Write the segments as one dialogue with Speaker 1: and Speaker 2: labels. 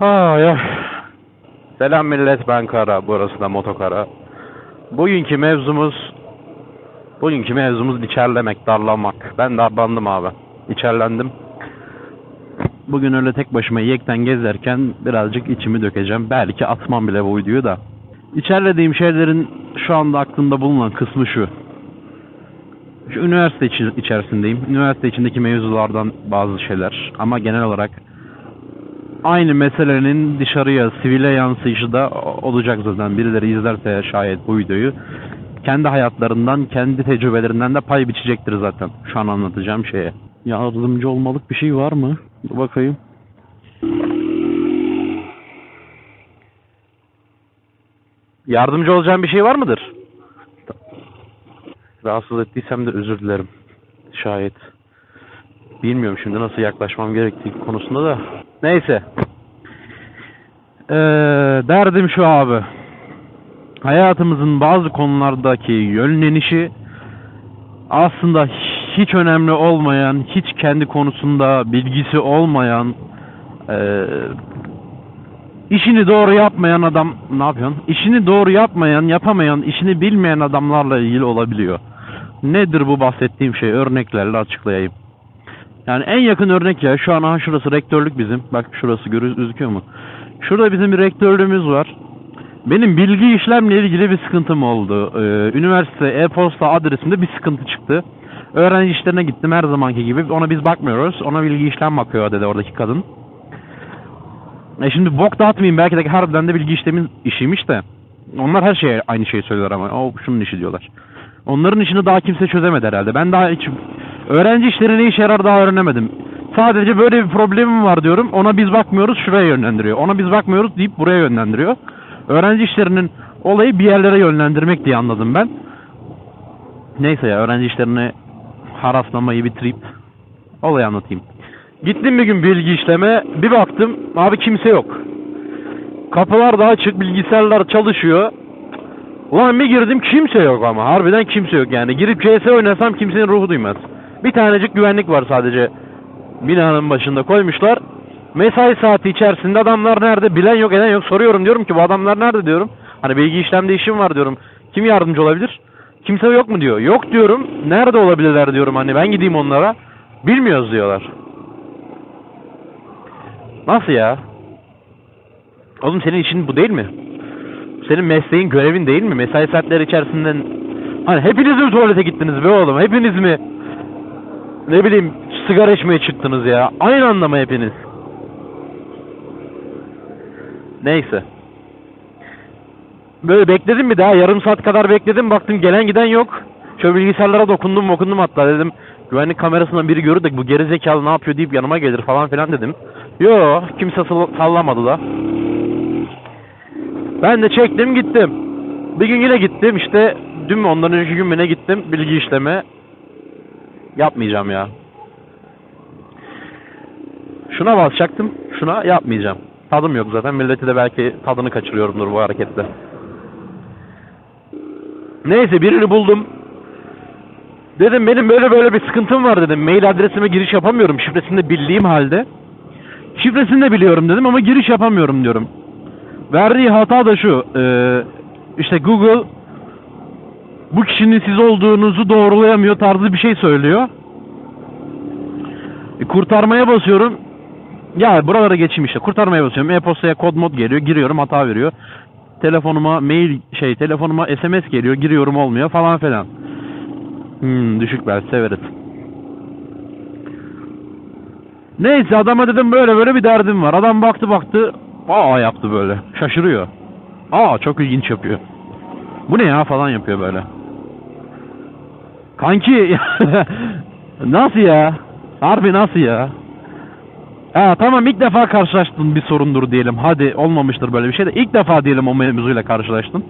Speaker 1: Ay ay. Selam millet ben Kara. Burası da Motokara. Bugünkü mevzumuz bugünkü mevzumuz içerlemek, darlamak. Ben darlandım abi. İçerlendim. Bugün öyle tek başıma yekten gezerken birazcık içimi dökeceğim. Belki atmam bile bu videoyu da. İçerlediğim şeylerin şu anda aklımda bulunan kısmı şu. Şu üniversite içerisindeyim. Üniversite içindeki mevzulardan bazı şeyler. Ama genel olarak aynı meselenin dışarıya, sivile yansıyışı da olacak zaten. Birileri izlerse şayet bu videoyu kendi hayatlarından, kendi tecrübelerinden de pay biçecektir zaten. Şu an anlatacağım şeye. Yardımcı olmalık bir şey var mı? Dur bakayım. Yardımcı olacağım bir şey var mıdır? Rahatsız ettiysem de özür dilerim. Şayet. Bilmiyorum şimdi nasıl yaklaşmam gerektiği konusunda da. Neyse. Ee, derdim şu abi. Hayatımızın bazı konulardaki yönlenişi aslında hiç önemli olmayan, hiç kendi konusunda bilgisi olmayan, ee, işini doğru yapmayan adam ne yapıyorsun? İşini doğru yapmayan, yapamayan, işini bilmeyen adamlarla ilgili olabiliyor. Nedir bu bahsettiğim şey? Örneklerle açıklayayım. Yani en yakın örnek ya şu an aha şurası rektörlük bizim. Bak şurası görü gözüküyor mu? Şurada bizim bir rektörlüğümüz var. Benim bilgi işlemle ilgili bir sıkıntım oldu. Ee, üniversite e-posta adresinde bir sıkıntı çıktı. Öğrenci işlerine gittim her zamanki gibi. Ona biz bakmıyoruz. Ona bilgi işlem bakıyor dedi oradaki kadın. E şimdi bok dağıtmayayım belki de harbiden de bilgi işlemin işiymiş de. Onlar her şeye aynı şeyi söylüyorlar ama. O şunun işi diyorlar. Onların işini daha kimse çözemedi herhalde. Ben daha hiç öğrenci işleri ne işe yarar daha öğrenemedim. Sadece böyle bir problemim var diyorum. Ona biz bakmıyoruz şuraya yönlendiriyor. Ona biz bakmıyoruz deyip buraya yönlendiriyor. Öğrenci işlerinin olayı bir yerlere yönlendirmek diye anladım ben. Neyse ya öğrenci işlerini haraslamayı bitirip olayı anlatayım. Gittim bir gün bilgi işleme bir baktım abi kimse yok. Kapılar da açık bilgisayarlar çalışıyor. Ulan bir girdim kimse yok ama harbiden kimse yok yani. Girip CS oynasam kimsenin ruhu duymaz. Bir tanecik güvenlik var sadece. Binanın başında koymuşlar. Mesai saati içerisinde adamlar nerede bilen yok eden yok soruyorum diyorum ki bu adamlar nerede diyorum. Hani bilgi işlemde işim var diyorum. Kim yardımcı olabilir? Kimse yok mu diyor. Yok diyorum. Nerede olabilirler diyorum hani ben gideyim onlara. Bilmiyoruz diyorlar. Nasıl ya? Oğlum senin işin bu değil mi? Senin mesleğin görevin değil mi? Mesai saatleri içerisinden hani hepiniz mi tuvalete gittiniz be oğlum? Hepiniz mi ne bileyim sigara içmeye çıktınız ya? Aynı anda mı hepiniz? Neyse. Böyle bekledim bir daha yarım saat kadar bekledim baktım gelen giden yok. Şöyle bilgisayarlara dokundum dokundum hatta dedim güvenlik kamerasından biri görür de bu gerizekalı ne yapıyor deyip yanıma gelir falan filan dedim. Yo kimse sall- sallamadı da. Ben de çektim gittim. Bir gün yine gittim işte dün mü ondan önceki gün mü ne gittim bilgi işleme. Yapmayacağım ya. Şuna basacaktım şuna yapmayacağım. Tadım yok zaten milleti de belki tadını kaçırıyorumdur bu hareketle. Neyse birini buldum. Dedim benim böyle böyle bir sıkıntım var dedim. Mail adresime giriş yapamıyorum şifresini de bildiğim halde. Şifresini de biliyorum dedim ama giriş yapamıyorum diyorum. Verdiği hata da şu. eee, işte Google bu kişinin siz olduğunuzu doğrulayamıyor tarzı bir şey söylüyor. E, kurtarmaya basıyorum. Ya buralara geçeyim işte. Kurtarmaya basıyorum. E-postaya kod mod geliyor. Giriyorum hata veriyor. Telefonuma mail şey telefonuma SMS geliyor. Giriyorum olmuyor falan filan. Hmm, düşük bel severiz. Neyse adama dedim böyle böyle bir derdim var. Adam baktı baktı. Aa yaptı böyle. Şaşırıyor. Aa çok ilginç yapıyor. Bu ne ya falan yapıyor böyle. Kanki nasıl ya? Harbi nasıl ya? Ha tamam ilk defa karşılaştın bir sorundur diyelim. Hadi olmamıştır böyle bir şey de ilk defa diyelim o mevzuyla karşılaştın.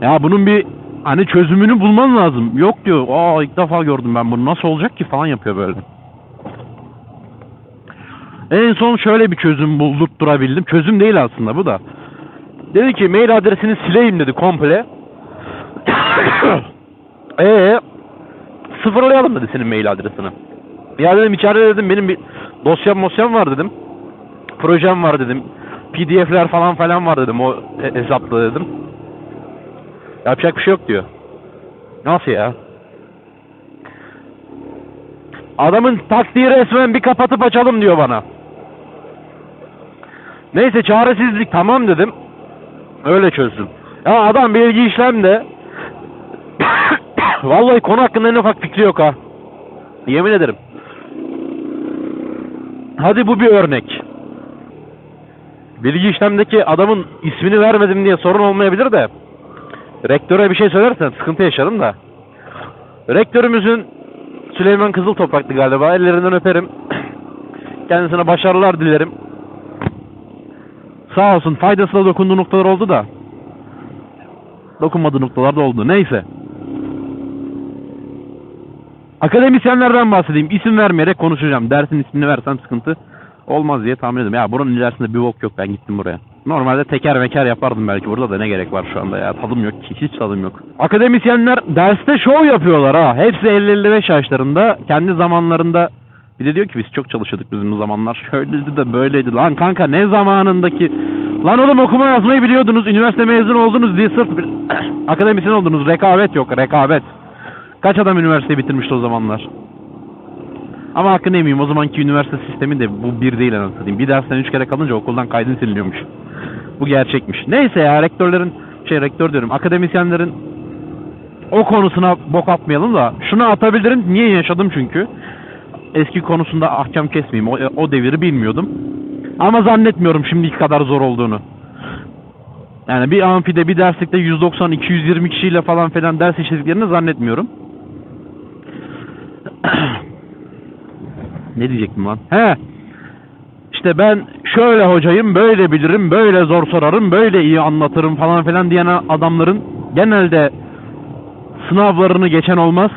Speaker 1: Ya bunun bir hani çözümünü bulman lazım. Yok diyor. Aa ilk defa gördüm ben bunu. Nasıl olacak ki falan yapıyor böyle. En son şöyle bir çözüm buldurtturabildim. Çözüm değil aslında bu da. Dedi ki mail adresini sileyim dedi komple. Eee sıfırlayalım dedi senin mail adresini. Ya dedim içeride dedim benim bir dosyam mosyam var dedim. projem var dedim. PDF'ler falan falan var dedim. O he- hesapta dedim. Yapacak bir şey yok diyor. Nasıl ya? Adamın taktiği resmen bir kapatıp açalım diyor bana. Neyse çaresizlik tamam dedim. Öyle çözdüm. Ya adam bilgi işlemde Vallahi konu hakkında en ufak fikri yok ha. Yemin ederim. Hadi bu bir örnek. Bilgi işlemdeki adamın ismini vermedim diye sorun olmayabilir de rektöre bir şey söylersen sıkıntı yaşarım da. Rektörümüzün Süleyman Kızıl Toprak'tı galiba. Ellerinden öperim. Kendisine başarılar dilerim. Sağ olsun faydasına dokunduğu noktalar oldu da. Dokunmadığı noktalar da oldu. Neyse. Akademisyenlerden bahsedeyim. İsim vermeyerek konuşacağım. Dersin ismini versem sıkıntı olmaz diye tahmin ediyorum. Ya buranın ilerisinde bir bok yok. Ben gittim buraya. Normalde teker meker yapardım belki burada da ne gerek var şu anda ya. Tadım yok ki. Hiç tadım yok. Akademisyenler derste şov yapıyorlar ha. Hepsi 50-55 yaşlarında. Kendi zamanlarında bir de diyor ki biz çok çalışıyorduk bizim zamanlar. Şöyleydi de böyleydi. Lan kanka ne zamanındaki... Lan oğlum okuma yazmayı biliyordunuz. Üniversite mezunu oldunuz diye sırf bir... akademisyen oldunuz. Rekabet yok. Rekabet. Kaç adam üniversiteyi bitirmişti o zamanlar? Ama hakkını yemeyeyim. O zamanki üniversite sistemi de bu bir değil anasını satayım. Bir dersten üç kere kalınca okuldan kaydın siliniyormuş. Bu gerçekmiş. Neyse ya rektörlerin şey rektör diyorum akademisyenlerin o konusuna bok atmayalım da şunu atabilirim. Niye yaşadım çünkü. Eski konusunda ahkam kesmeyeyim. O, o deviri bilmiyordum. Ama zannetmiyorum şimdiki kadar zor olduğunu. Yani bir amfide bir derslikte 190-220 kişiyle falan filan ders işlediklerini zannetmiyorum. ne diyecektim lan? He. İşte ben şöyle hocayım, böyle bilirim, böyle zor sorarım, böyle iyi anlatırım falan filan diyen adamların genelde sınavlarını geçen olmaz.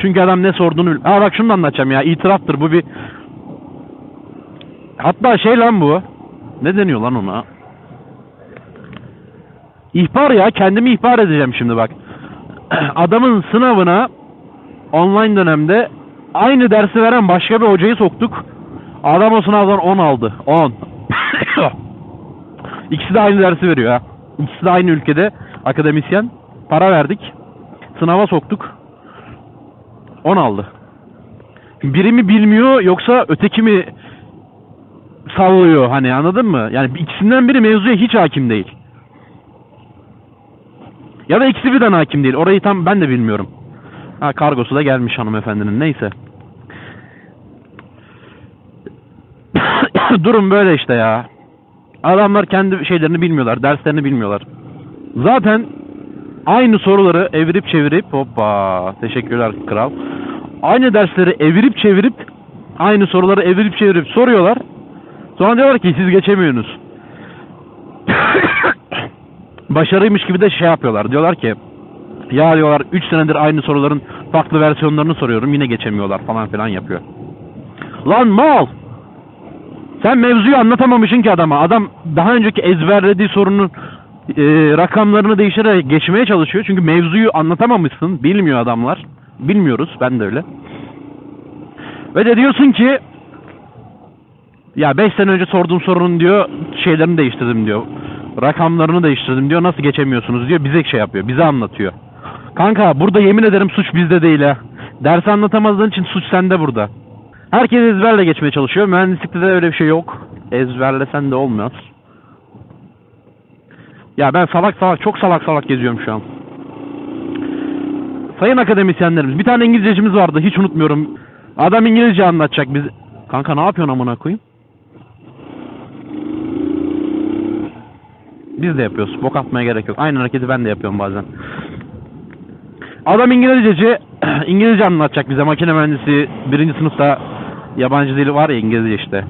Speaker 1: Çünkü adam ne sorduğunu bil- Aa bak şunu da anlatacağım ya. İtiraftır bu bir Hatta şey lan bu. Ne deniyor lan ona? İhbar ya. Kendimi ihbar edeceğim şimdi bak. Adamın sınavına online dönemde aynı dersi veren başka bir hocayı soktuk. Adam o sınavdan 10 aldı. 10. İkisi de aynı dersi veriyor ha. İkisi de aynı ülkede akademisyen. Para verdik. Sınava soktuk. 10 aldı. Biri mi bilmiyor yoksa öteki mi sallıyor hani anladın mı? Yani ikisinden biri mevzuya hiç hakim değil. Ya da ikisi birden hakim değil. Orayı tam ben de bilmiyorum. Ha kargosu da gelmiş hanımefendinin. Neyse. Durum böyle işte ya. Adamlar kendi şeylerini bilmiyorlar. Derslerini bilmiyorlar. Zaten aynı soruları evirip çevirip hoppa teşekkürler kral. Aynı dersleri evirip çevirip aynı soruları evirip çevirip soruyorlar. Sonra diyorlar ki siz geçemiyorsunuz. Başarıymış gibi de şey yapıyorlar. Diyorlar ki ya diyorlar 3 senedir aynı soruların farklı versiyonlarını soruyorum yine geçemiyorlar falan filan yapıyor. Lan mal! Sen mevzuyu anlatamamışsın ki adama. Adam daha önceki ezberlediği sorunun e, rakamlarını değiştirerek geçmeye çalışıyor. Çünkü mevzuyu anlatamamışsın. Bilmiyor adamlar. Bilmiyoruz. Ben de öyle. Ve de diyorsun ki ya 5 sene önce sorduğum sorunun diyor şeylerini değiştirdim diyor. Rakamlarını değiştirdim diyor. Nasıl geçemiyorsunuz diyor. Bize şey yapıyor. Bize anlatıyor. Kanka burada yemin ederim suç bizde değil ha. Ders anlatamadığın için suç sende burada. Herkes ezberle geçmeye çalışıyor. Mühendislikte de öyle bir şey yok. Ezberlesen de olmaz. Ya ben salak salak çok salak salak geziyorum şu an. Sayın akademisyenlerimiz bir tane İngilizcecimiz vardı hiç unutmuyorum. Adam İngilizce anlatacak biz. Kanka ne yapıyorsun amına koyayım? Biz de yapıyoruz. Bok atmaya gerek yok. Aynı hareketi ben de yapıyorum bazen. Adam İngilizceci, İngilizce anlatacak bize. Makine mühendisi birinci sınıfta yabancı dili var ya İngilizce işte.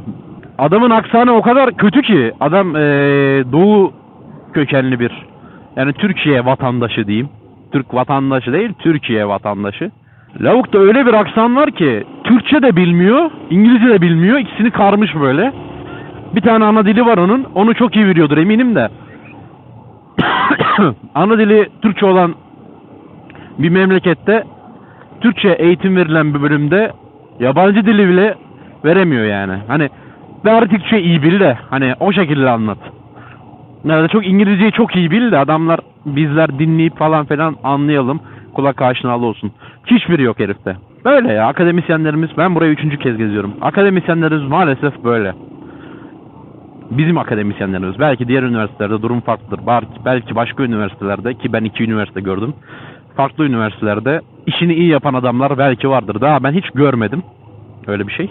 Speaker 1: Adamın aksanı o kadar kötü ki. Adam eee, doğu kökenli bir. Yani Türkiye vatandaşı diyeyim. Türk vatandaşı değil, Türkiye vatandaşı. Lavuk da öyle bir aksan var ki Türkçe de bilmiyor, İngilizce de bilmiyor. İkisini karmış böyle. Bir tane ana dili var onun. Onu çok iyi biliyordur eminim de. ana dili Türkçe olan bir memlekette Türkçe eğitim verilen bir bölümde yabancı dili bile veremiyor yani. Hani bari Türkçe iyi bil de hani o şekilde anlat. Yani çok İngilizceyi çok iyi bil de adamlar bizler dinleyip falan filan anlayalım. Kulak aşinalı olsun. Hiçbiri yok herifte. Böyle ya akademisyenlerimiz ben burayı üçüncü kez geziyorum. Akademisyenlerimiz maalesef böyle. Bizim akademisyenlerimiz. Belki diğer üniversitelerde durum farklıdır. Belki başka üniversitelerde ki ben iki üniversite gördüm. Farklı üniversitelerde işini iyi yapan adamlar belki vardır. Daha ben hiç görmedim öyle bir şey.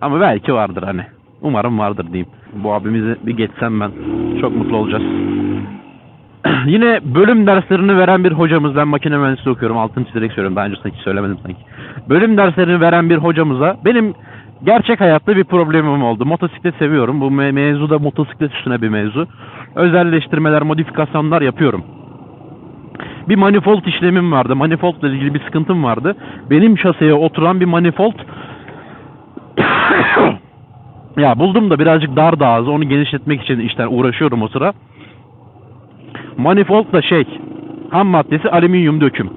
Speaker 1: Ama belki vardır hani. Umarım vardır diyeyim. Bu abimizi bir geçsem ben çok mutlu olacağız. Yine bölüm derslerini veren bir hocamız. Ben makine mühendisliği okuyorum. Altını çizerek söylüyorum. Daha önce sanki söylemedim sanki. Bölüm derslerini veren bir hocamıza benim gerçek hayatta bir problemim oldu. Motosiklet seviyorum. Bu me- mevzu da motosiklet üstüne bir mevzu. Özelleştirmeler, modifikasyonlar yapıyorum. Bir manifold işlemim vardı. Manifoldla ilgili bir sıkıntım vardı. Benim şaseye oturan bir manifold ya buldum da birazcık dar da ağzı. Onu genişletmek için işten uğraşıyorum o sıra. Manifold da şey ham maddesi alüminyum döküm.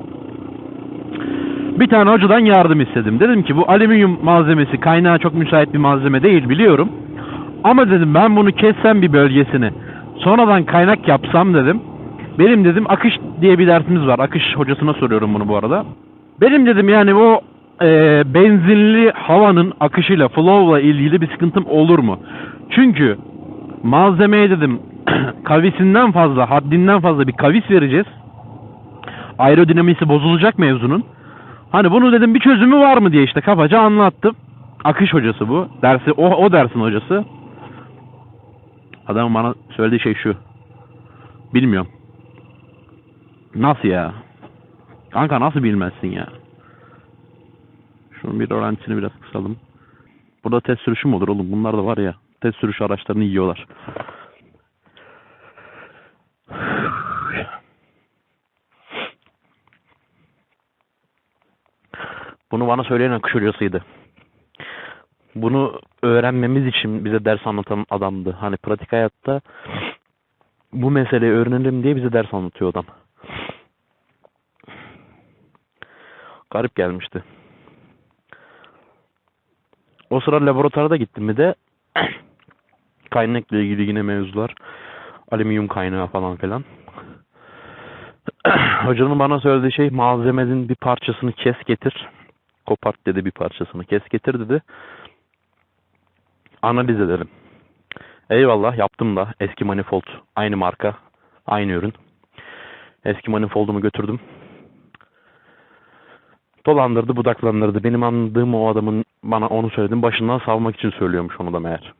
Speaker 1: Bir tane hocadan yardım istedim. Dedim ki bu alüminyum malzemesi kaynağa çok müsait bir malzeme değil biliyorum. Ama dedim ben bunu kessem bir bölgesini sonradan kaynak yapsam dedim. Benim dedim akış diye bir dersimiz var. Akış hocasına soruyorum bunu bu arada. Benim dedim yani o e, benzinli havanın akışıyla, flow'la ilgili bir sıkıntım olur mu? Çünkü malzemeye dedim kavisinden fazla, haddinden fazla bir kavis vereceğiz. Aerodinamisi bozulacak mevzunun. Hani bunu dedim bir çözümü var mı diye işte kabaca anlattım. Akış hocası bu. Dersi o, o dersin hocası. Adam bana söylediği şey şu. Bilmiyorum. Nasıl ya? Kanka nasıl bilmezsin ya? Şunun bir öğrentisini biraz kısalım. Burada test sürüşü mü olur oğlum? Bunlar da var ya. Test sürüşü araçlarını yiyorlar. Bunu bana söyleyen akış hocasıydı. Bunu öğrenmemiz için bize ders anlatan adamdı. Hani pratik hayatta bu meseleyi öğrenelim diye bize ders anlatıyor adam. Garip gelmişti. O sıra laboratuvara gittim bir de kaynakla ilgili yine mevzular. Alüminyum kaynağı falan filan. Hocanın bana söylediği şey malzemenin bir parçasını kes getir. Kopart dedi bir parçasını kes getir dedi. Analiz edelim. Eyvallah yaptım da eski manifold aynı marka aynı ürün. Eski manifoldumu götürdüm. Dolandırdı budaklandırdı. Benim anladığım o adamın bana onu söyledim başından savmak için söylüyormuş onu da meğer.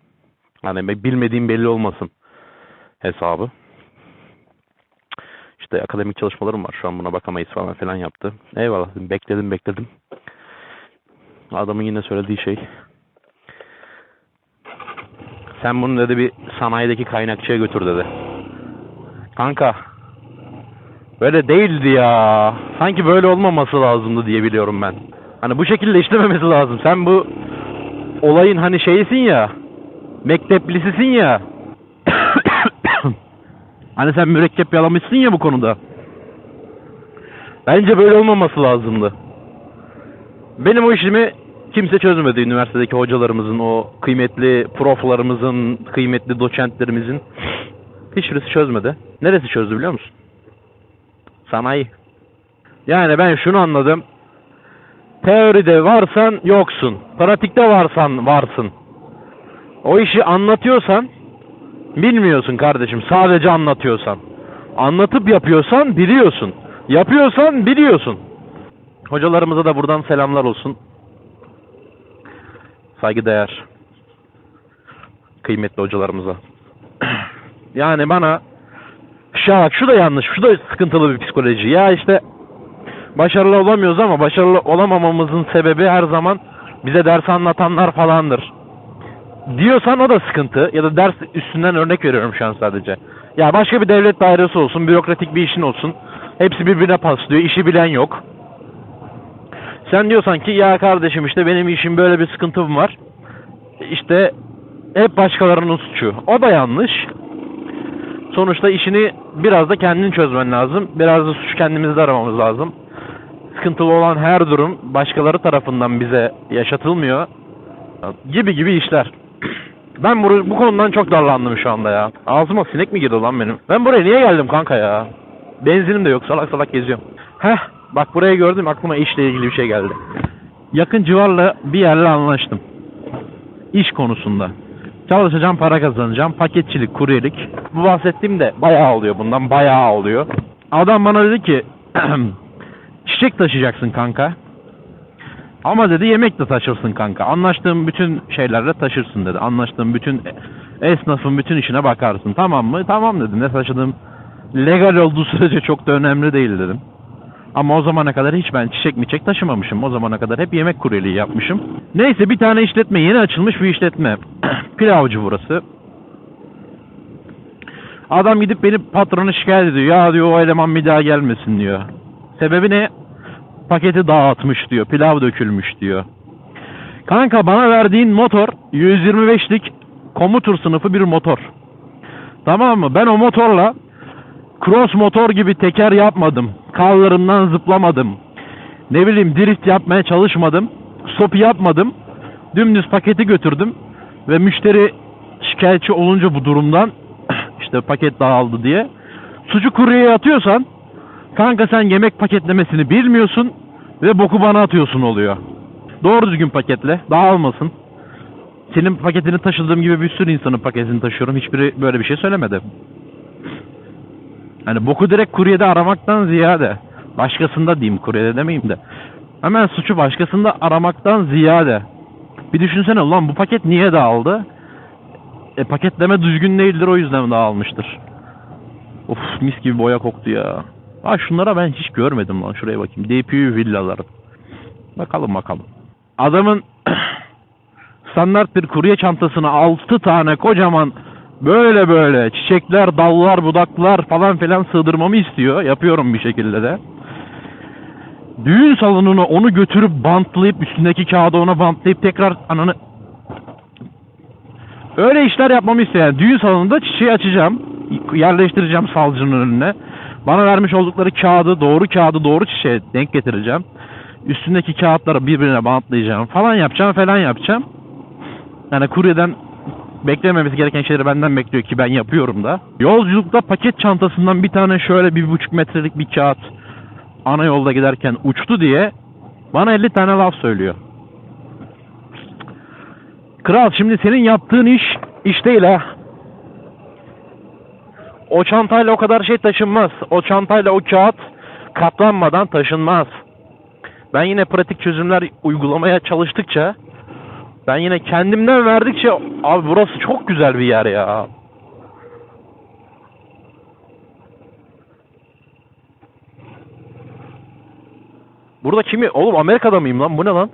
Speaker 1: Hani bilmediğim belli olmasın hesabı. İşte akademik çalışmalarım var şu an buna bakamayız falan filan yaptı. Eyvallah bekledim bekledim. Adamın yine söylediği şey. Sen bunu dedi bir sanayideki kaynakçıya götür dedi. Kanka. Böyle değildi ya. Sanki böyle olmaması lazımdı diye biliyorum ben. Hani bu şekilde işlememesi lazım. Sen bu olayın hani şeyisin ya. Mekteplisisin ya. hani sen mürekkep yalamışsın ya bu konuda. Bence böyle olmaması lazımdı. Benim o işimi kimse çözmedi üniversitedeki hocalarımızın, o kıymetli proflarımızın, kıymetli doçentlerimizin. Hiçbirisi çözmedi. Neresi çözdü biliyor musun? Sanayi. Yani ben şunu anladım. Teoride varsan yoksun. Pratikte varsan varsın. O işi anlatıyorsan bilmiyorsun kardeşim. Sadece anlatıyorsan. Anlatıp yapıyorsan biliyorsun. Yapıyorsan biliyorsun. Hocalarımıza da buradan selamlar olsun. Saygıdeğer kıymetli hocalarımıza. yani bana bak şu da yanlış, şu da sıkıntılı bir psikoloji. Ya işte başarılı olamıyoruz ama başarılı olamamamızın sebebi her zaman bize ders anlatanlar falandır. Diyorsan o da sıkıntı ya da ders üstünden örnek veriyorum şu an sadece. Ya başka bir devlet dairesi olsun, bürokratik bir işin olsun. Hepsi birbirine paslıyor, işi bilen yok. Sen diyorsan ki ya kardeşim işte benim işim böyle bir sıkıntım var. İşte hep başkalarının suçu. O da yanlış. Sonuçta işini biraz da kendin çözmen lazım. Biraz da suç kendimizde aramamız lazım. Sıkıntılı olan her durum başkaları tarafından bize yaşatılmıyor. Gibi gibi işler. Ben bu, bu konudan çok darlandım şu anda ya. Ağzıma sinek mi girdi lan benim? Ben buraya niye geldim kanka ya? Benzinim de yok salak salak geziyorum. Heh bak burayı gördüm aklıma işle ilgili bir şey geldi. Yakın civarla bir yerle anlaştım. İş konusunda. Çalışacağım para kazanacağım. Paketçilik, kuryelik. Bu bahsettiğim de bayağı oluyor bundan bayağı oluyor. Adam bana dedi ki çiçek taşıyacaksın kanka. Ama dedi yemek de taşırsın kanka. Anlaştığım bütün şeylerle taşırsın dedi. Anlaştığım bütün esnafın bütün işine bakarsın. Tamam mı? Tamam dedim. Ne taşıdığım legal olduğu sürece çok da önemli değil dedim. Ama o zamana kadar hiç ben çiçek miçek taşımamışım. O zamana kadar hep yemek kuryeliği yapmışım. Neyse bir tane işletme yeni açılmış bir işletme. Pilavcı burası. Adam gidip beni patronu şikayet ediyor. Ya diyor o eleman bir daha gelmesin diyor. Sebebi ne? Paketi dağıtmış diyor. Pilav dökülmüş diyor. Kanka bana verdiğin motor 125'lik komutur sınıfı bir motor. Tamam mı? Ben o motorla cross motor gibi teker yapmadım. Kallarımdan zıplamadım. Ne bileyim drift yapmaya çalışmadım. Stop yapmadım. Dümdüz paketi götürdüm. Ve müşteri şikayetçi olunca bu durumdan işte paket dağıldı diye. Sucu kuryeye atıyorsan kanka sen yemek paketlemesini bilmiyorsun ve boku bana atıyorsun oluyor. Doğru düzgün paketle. Dağılmasın. Senin paketini taşıdığım gibi bir sürü insanın paketini taşıyorum. Hiçbiri böyle bir şey söylemedi. Hani boku direkt kuryede aramaktan ziyade başkasında diyeyim kuryede demeyeyim de. Hemen suçu başkasında aramaktan ziyade. Bir düşünsene ulan bu paket niye dağıldı? E paketleme düzgün değildir o yüzden dağılmıştır. Of mis gibi boya koktu ya. Ha şunlara ben hiç görmedim lan şuraya bakayım. DPU villaları. Bakalım bakalım. Adamın standart bir kurye çantasına 6 tane kocaman böyle böyle çiçekler, dallar, budaklar falan filan sığdırmamı istiyor. Yapıyorum bir şekilde de. Düğün salonuna onu götürüp bantlayıp üstündeki kağıdı ona bantlayıp tekrar ananı Öyle işler yapmamı. Yani düğün salonunda çiçeği açacağım. Yerleştireceğim salcının önüne. Bana vermiş oldukları kağıdı, doğru kağıdı doğru çiçeğe denk getireceğim. Üstündeki kağıtları birbirine bantlayacağım falan yapacağım falan yapacağım. Yani kuryeden beklememesi gereken şeyleri benden bekliyor ki ben yapıyorum da. Yolculukta paket çantasından bir tane şöyle bir buçuk metrelik bir kağıt ana yolda giderken uçtu diye bana 50 tane laf söylüyor. Kral şimdi senin yaptığın iş iş değil ha. O çantayla o kadar şey taşınmaz. O çantayla o kağıt katlanmadan taşınmaz. Ben yine pratik çözümler uygulamaya çalıştıkça ben yine kendimden verdikçe abi burası çok güzel bir yer ya. Burada kimi? Oğlum Amerika'da mıyım lan? Bu ne lan?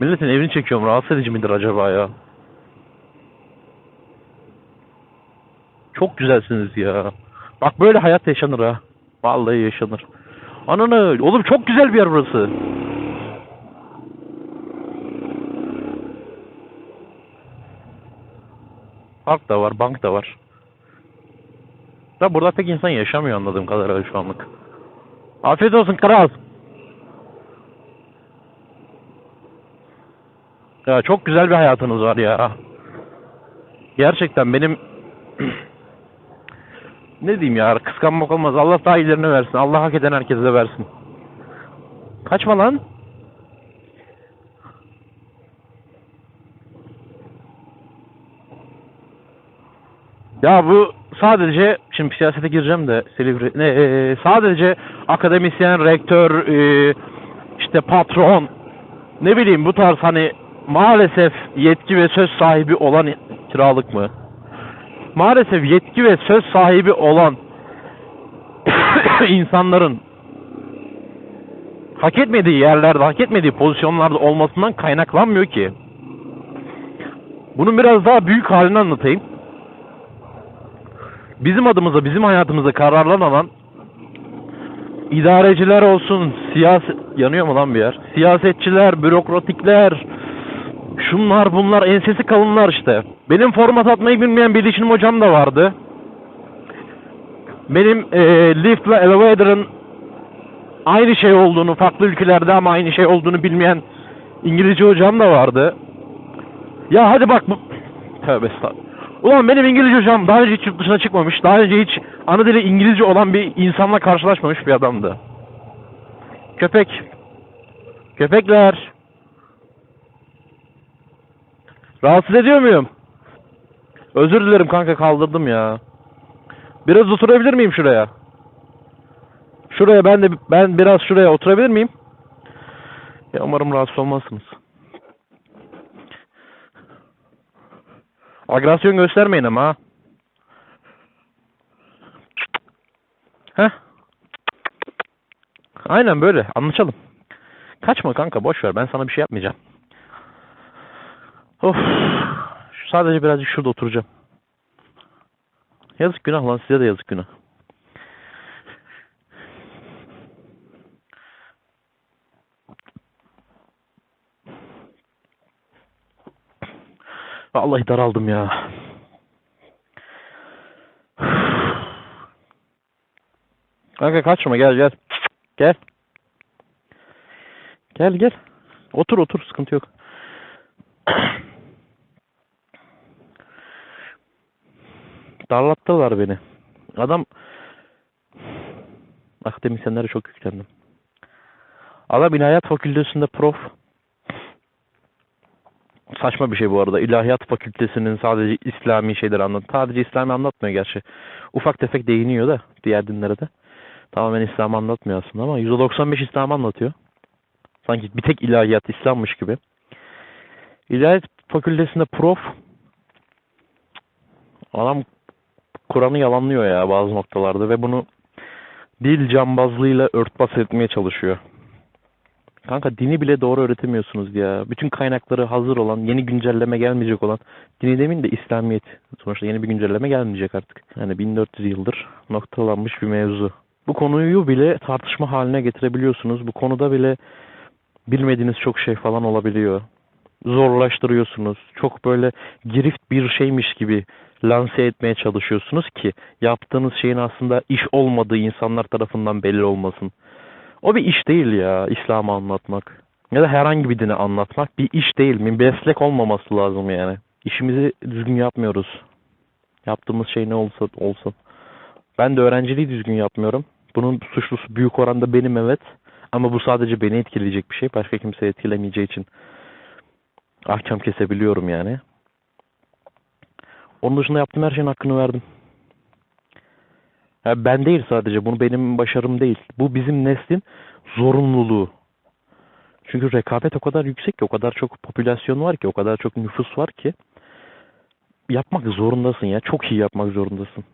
Speaker 1: Milletin evini çekiyorum. Rahatsız edici midir acaba ya? Çok güzelsiniz ya. Bak böyle hayat yaşanır ha. Vallahi yaşanır. Ananı. Oğlum çok güzel bir yer burası. Park da var, bank da var. Da burada pek insan yaşamıyor anladığım kadarıyla şu anlık. Afiyet olsun kral. Ya çok güzel bir hayatınız var ya. Gerçekten benim ne diyeyim ya kıskanmak olmaz. Allah daha iyilerini versin. Allah hak eden herkese de versin. Kaçma lan. Ya bu sadece şimdi siyasete gireceğim de Silivri ne e, sadece akademisyen, rektör, e, işte patron ne bileyim bu tarz hani maalesef yetki ve söz sahibi olan kiralık mı? Maalesef yetki ve söz sahibi olan insanların hak etmediği yerlerde, hak etmediği pozisyonlarda olmasından kaynaklanmıyor ki. Bunun biraz daha büyük halini anlatayım. Bizim adımıza, bizim hayatımıza kararlar alan idareciler olsun, siyaset yanıyor mu lan bir yer? Siyasetçiler, bürokratikler, şunlar bunlar ensesi kalınlar işte. Benim format atmayı bilmeyen bir işim hocam da vardı. benim e, lift'le elevator'ın aynı şey olduğunu, farklı ülkelerde ama aynı şey olduğunu bilmeyen İngilizce hocam da vardı. Ya hadi bak bu... Tövbe estağfurullah. Ulan benim İngilizce hocam daha önce hiç yurt dışına çıkmamış, daha önce hiç ana dili İngilizce olan bir insanla karşılaşmamış bir adamdı. Köpek. Köpekler. Rahatsız ediyor muyum? Özür dilerim kanka kaldırdım ya. Biraz oturabilir miyim şuraya? Şuraya ben de ben biraz şuraya oturabilir miyim? Ya umarım rahatsız olmazsınız. Agresyon göstermeyin ama. Heh. Aynen böyle anlaşalım. Kaçma kanka boş ver ben sana bir şey yapmayacağım. Of. Sadece birazcık şurada oturacağım. Yazık günah lan size de yazık günah. Vallahi daraldım ya. Kanka kaçma gel gel. Gel. Gel gel. Otur otur sıkıntı yok. Darlattılar beni. Adam akademisyenlere çok yüklendim. Adam İlahiyat Fakültesi'nde prof. Saçma bir şey bu arada. İlahiyat Fakültesi'nin sadece İslami şeyleri anlat. Sadece İslami anlatmıyor gerçi. Ufak tefek değiniyor da diğer dinlere de. Tamamen İslam anlatmıyor aslında ama %95 İslam anlatıyor. Sanki bir tek ilahiyat İslam'mış gibi. İlahiyat Fakültesi'nde prof. Adam Kur'an'ı yalanlıyor ya bazı noktalarda ve bunu dil cambazlığıyla örtbas etmeye çalışıyor. Kanka dini bile doğru öğretemiyorsunuz ya. Bütün kaynakları hazır olan, yeni güncelleme gelmeyecek olan, dini demin de İslamiyet. Sonuçta yeni bir güncelleme gelmeyecek artık. Yani 1400 yıldır noktalanmış bir mevzu. Bu konuyu bile tartışma haline getirebiliyorsunuz. Bu konuda bile bilmediğiniz çok şey falan olabiliyor. Zorlaştırıyorsunuz. Çok böyle girift bir şeymiş gibi lanse etmeye çalışıyorsunuz ki yaptığınız şeyin aslında iş olmadığı insanlar tarafından belli olmasın. O bir iş değil ya İslam'ı anlatmak. Ya da herhangi bir dini anlatmak bir iş değil. Bir meslek olmaması lazım yani. İşimizi düzgün yapmıyoruz. Yaptığımız şey ne olsa olsun. Ben de öğrenciliği düzgün yapmıyorum. Bunun suçlusu büyük oranda benim evet. Ama bu sadece beni etkileyecek bir şey. Başka kimse etkilemeyeceği için ahkam kesebiliyorum yani. Onun dışında yaptığım her şeyin hakkını verdim. Ya ben değil sadece. Bunu benim başarım değil. Bu bizim neslin zorunluluğu. Çünkü rekabet o kadar yüksek ki, o kadar çok popülasyon var ki, o kadar çok nüfus var ki yapmak zorundasın ya. Çok iyi yapmak zorundasın.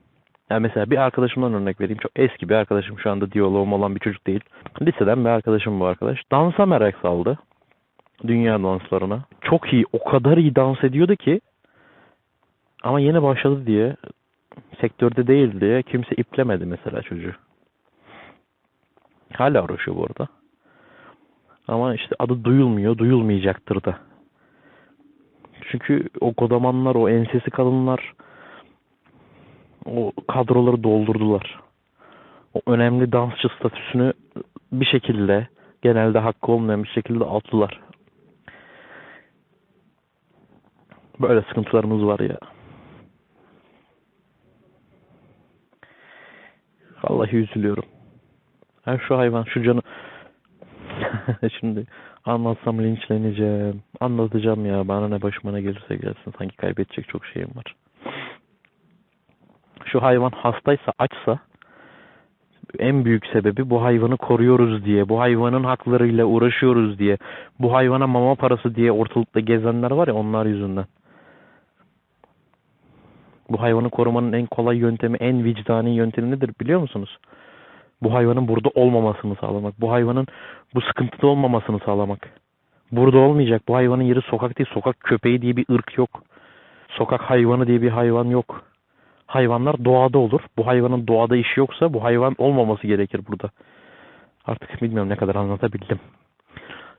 Speaker 1: Yani mesela bir arkadaşımdan örnek vereyim. Çok eski bir arkadaşım şu anda diyaloğum olan bir çocuk değil. Liseden bir arkadaşım bu arkadaş. Dansa merak saldı. Dünya danslarına. Çok iyi, o kadar iyi dans ediyordu ki ama yeni başladı diye sektörde değil diye kimse iplemedi mesela çocuğu. Hala uğraşıyor bu arada. Ama işte adı duyulmuyor, duyulmayacaktır da. Çünkü o kodamanlar, o ensesi kadınlar o kadroları doldurdular. O önemli dansçı statüsünü bir şekilde genelde hakkı olmayan bir şekilde aldılar. Böyle sıkıntılarımız var ya. Vallahi üzülüyorum. Ha şu hayvan, şu canı... Şimdi anlatsam linçleneceğim. Anlatacağım ya. Bana ne başıma ne gelirse gelsin. Sanki kaybedecek çok şeyim var. Şu hayvan hastaysa, açsa en büyük sebebi bu hayvanı koruyoruz diye, bu hayvanın haklarıyla uğraşıyoruz diye, bu hayvana mama parası diye ortalıkta gezenler var ya onlar yüzünden. Bu hayvanı korumanın en kolay yöntemi, en vicdani yöntemi nedir biliyor musunuz? Bu hayvanın burada olmamasını sağlamak. Bu hayvanın bu sıkıntıda olmamasını sağlamak. Burada olmayacak. Bu hayvanın yeri sokak değil. Sokak köpeği diye bir ırk yok. Sokak hayvanı diye bir hayvan yok. Hayvanlar doğada olur. Bu hayvanın doğada işi yoksa bu hayvan olmaması gerekir burada. Artık bilmiyorum ne kadar anlatabildim.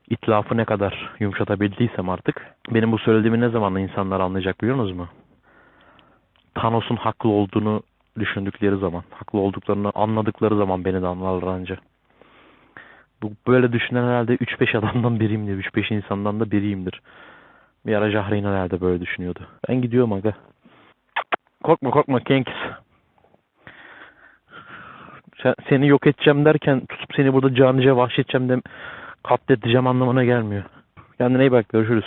Speaker 1: İtlafı ne kadar yumuşatabildiysem artık. Benim bu söylediğimi ne zaman insanlar anlayacak biliyor musunuz mu? Thanos'un haklı olduğunu düşündükleri zaman, haklı olduklarını anladıkları zaman beni de anlarlar anca. Bu böyle düşünen herhalde 3-5 adamdan biriyimdir. 3-5 insandan da biriyimdir. Bir ara Jahreyn herhalde böyle düşünüyordu. Ben gidiyorum aga. Korkma korkma Kenks. Sen, seni yok edeceğim derken tutup seni burada canice vahşedeceğim dem katledeceğim anlamına gelmiyor. Kendine iyi bak görüşürüz.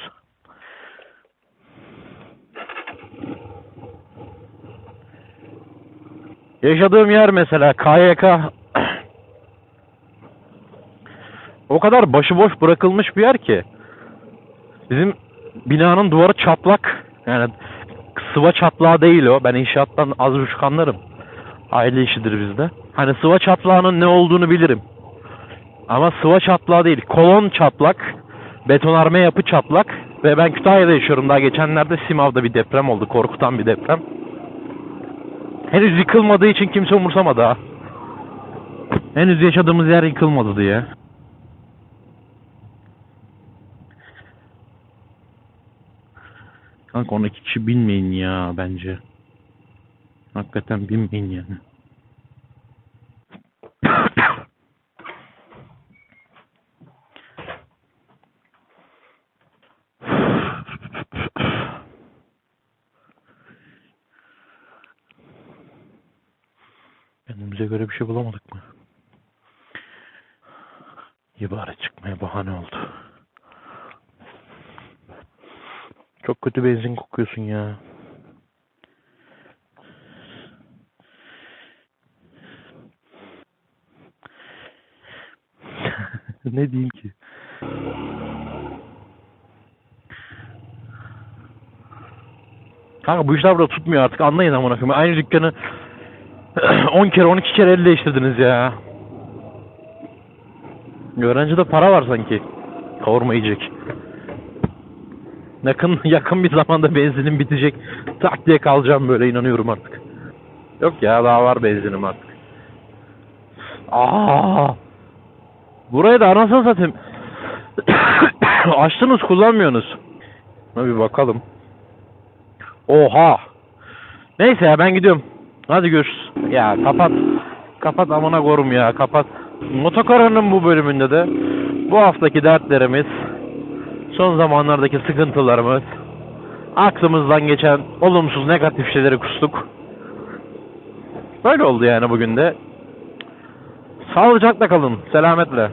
Speaker 1: Yaşadığım yer mesela KYK o kadar başıboş bırakılmış bir yer ki. Bizim binanın duvarı çatlak. Yani sıva çatlağı değil o. Ben inşaattan az buçuk anlarım. Aile işidir bizde. Hani sıva çatlağının ne olduğunu bilirim. Ama sıva çatlağı değil kolon çatlak betonarme yapı çatlak ve ben Kütahya'da yaşıyorum. Daha geçenlerde Simav'da bir deprem oldu korkutan bir deprem Henüz yıkılmadığı için kimse umursamadı ha. Henüz yaşadığımız yer yıkılmadı diye. Kanka 12 kişi bilmeyin ya bence. Hakikaten bilmeyin yani. Şey bulamadık mı? İbare çıkmaya bahane oldu. Çok kötü benzin kokuyorsun ya. ne diyeyim ki? Kanka bu işler burada tutmuyor artık anlayın amına koyayım. Aynı dükkanı 10 kere 12 kere el değiştirdiniz ya. Öğrencide para var sanki. Kavurma yiyecek. Yakın yakın bir zamanda benzinim bitecek. Tak diye kalacağım böyle inanıyorum artık. Yok ya daha var benzinim artık. Aa! Burayı da anasını satayım. Açtınız kullanmıyorsunuz. Bir bakalım. Oha! Neyse ya ben gidiyorum. Hadi görüşürüz. Ya kapat. Kapat amına korum ya kapat. Motokaranın bu bölümünde de bu haftaki dertlerimiz, son zamanlardaki sıkıntılarımız, aklımızdan geçen olumsuz negatif şeyleri kustuk. Böyle oldu yani bugün de. Sağlıcakla kalın. Selametle.